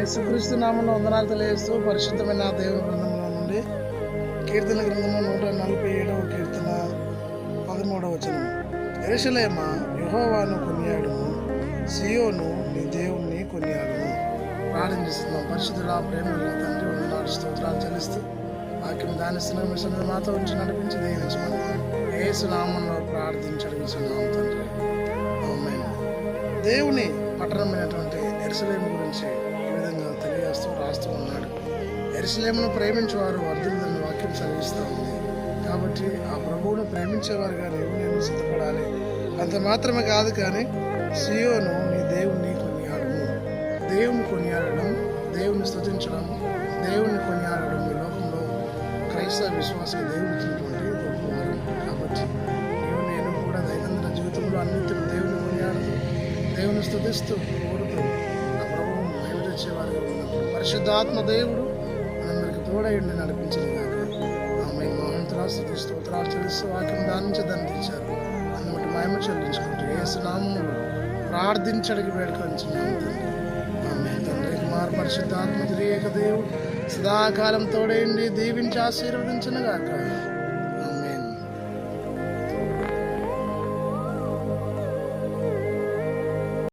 యేసుక్రీస్తు నామంలో వందనాలు తెలియజేస్తూ పరిశుద్ధమైన దేవుని గ్రంథంలో నుండి కీర్తన గ్రంథము నూట నలభై ఏడవ కీర్తన పదమూడవ వచనం. ఎరుషలేమ యహోవాను కొనియాడుము సియోను నీ దేవుణ్ణి కొనియాడుము. ప్రార్థన చేస్తున్నాం. పరిశుద్ధుల ప్రేమ తండ్రి వందనాలు స్తోత్రాలు చెల్లిస్తూ వాక్యం దానిస్తున్న మిషన్ మాతో ఉంచి నడిపించి దీవించమని ఏసు నామంలో ప్రార్థించి అడుగుతున్నాం తండ్రి. దేవుని పట్టణమైనటువంటి ఎరుసలేము గురించి ఈ విధంగా తెలియజేస్తూ రాస్తూ ఉన్నాడు. ఎరుసలేమును ప్రేమించేవారు వర్ధిల్లని వాక్యం చదివిస్తూ ఉంది. కాబట్టి ఆ ప్రభువును ప్రేమించేవారుగా నీవు నేను సిద్ధపడాలి. అంత మాత్రమే కాదు కానీ సియోను నీ దేవుణ్ణి కొనియాడము. దేవుని కొనియాడడం దేవుని స్థుతించడం దేవుని కొనియాడడం ఈ లోకంలో క్రైస్తవ విశ్వాసం దేవుడిచ్చినటువంటి గొప్ప వరం కాబట్టి నీవు నేను కూడా దైనందిన జీవితంలో అన్నింటిని దేవుని కొనియాడుతూ దేవుని స్థుతిస్తూ కోరుతూ పరిశుద్ధాత్మ దేవుడు. మనందరికి తోడయుండి నడిపించింది కాక ఆమె మోహంతులా స్తోత్రాలు చెల్లిస్తూ వాక్యం దానించి దండించారు అందుబట్టి మహిమ చెల్లించుకుంటూ ఏసు నామములు ప్రార్థించడికి వేడుకొంచున్నాము తండ్రి. ఆమె తండ్రి కుమార్ పరిశుద్ధాత్మ ఏక దేవుడు సదాకాలం తోడేయండి దీవించి ఆశీర్వదించిన గాక.